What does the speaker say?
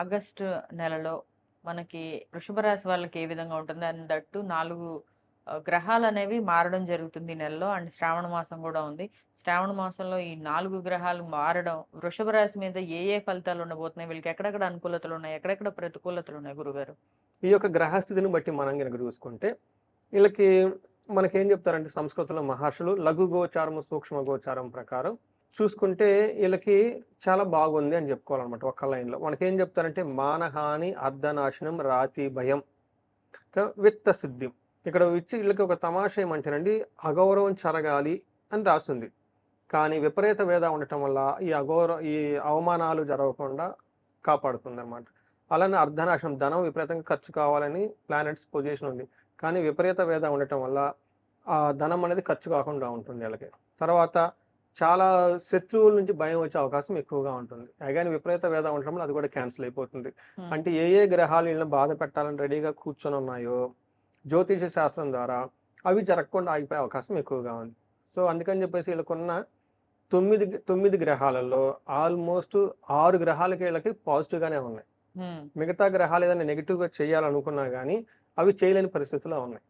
August నెలలో మనకి వృషభ రాశి వాళ్ళకి ఏ విధంగా ఉంటుంది? అని దట్టు నాలుగు గ్రహాలు అనేవి మారడం జరుగుతుంది ఈ నెలలో. అండ్ శ్రావణ మాసం కూడా ఉంది. శ్రావణ మాసంలో ఈ నాలుగు గ్రహాలు మారడం వృషభ రాశి మీద ఏ ఏ ఫలితాలు ఉండబోతున్నాయి? వీళ్ళకి ఎక్కడెక్కడ అనుకూలతలు ఉన్నాయి? ఎక్కడెక్కడ ప్రతికూలతలు ఉన్నాయి గురుగారు? ఈ యొక్క గ్రహస్థితిని బట్టి మనం కనుక చూసుకుంటే వీళ్ళకి మనకేం చెప్తారంటే సంస్కృతంలో మహర్షులు లఘు గోచారము సూక్ష్మ గోచారం ప్రకారం చూసుకుంటే వీళ్ళకి చాలా బాగుంది అని చెప్పుకోవాలన్నమాట ఒక్క లైన్లో. మనకేం చెప్తారంటే మానహాని అర్ధనాశనం రాతి భయం విత్త సిద్ధి ఇక్కడ ఇచ్చి వీళ్ళకి ఒక తమాషా ఏమంటేనండి అగౌరవం జరగాలి అని రాస్తుంది కానీ విపరీత వేద ఉండటం వల్ల ఈ అగౌరవ ఈ అవమానాలు జరగకుండా కాపాడుతుంది అనమాట అలానే అర్ధనాశనం ధనం విపరీతంగా ఖర్చు కావాలని ప్లానెట్స్ పొజిషన్ ఉంది. కానీ విపరీత వేద ఉండటం వల్ల ఆ ధనం అనేది ఖర్చు కాకుండా ఉంటుంది వీళ్ళకి. తర్వాత చాలా శత్రువుల నుంచి భయం వచ్చే అవకాశం ఎక్కువగా ఉంటుంది. అగైన్ విపరీత వేద ఉండటం అది కూడా క్యాన్సిల్ అయిపోతుంది. అంటే ఏ ఏ గ్రహాలు వీళ్ళని బాధ పెట్టాలని రెడీగా కూర్చొని ఉన్నాయో జ్యోతిష శాస్త్రం ద్వారా అవి జరగకుండా ఆగిపోయే అవకాశం ఎక్కువగా ఉంది. సో అందుకని చెప్పేసి వీళ్ళకున్న తొమ్మిది తొమ్మిది గ్రహాలలో ఆల్మోస్ట్ ఆరు గ్రహాలకి వీళ్ళకి పాజిటివ్గానే ఉన్నాయి. మిగతా గ్రహాలు ఏదైనా నెగిటివ్గా చేయాలనుకున్నా కానీ అవి చేయలేని పరిస్థితిలో ఉన్నాయి.